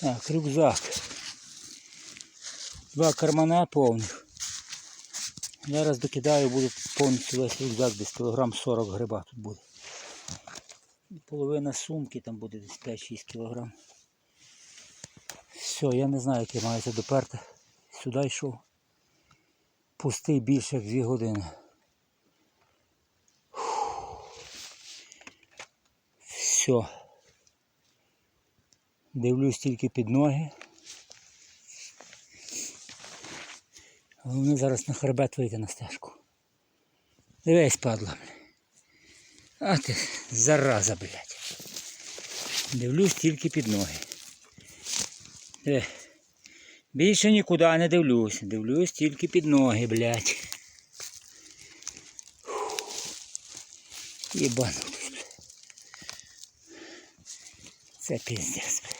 Так, рюкзак. Два кармана повних. Зараз докидаю, буду повністю весь рюкзак, десь кілограм 40 гриба тут буде. Половина сумки там буде десь 5-6 кілограм. Все, я не знаю, як я маю це доперти. Сюди йшов. Пустий більше як 2 години. Все. Дивлюсь тільки під ноги. Головне зараз на хребет вийти на стежку. Дивись, падла. А ти зараза, блядь. Дивлюсь тільки під ноги. Диви. Більше нікуди не дивлюсь. Дивлюсь тільки під ноги, блядь. Єбанутись, блядь. Це піздець, блядь.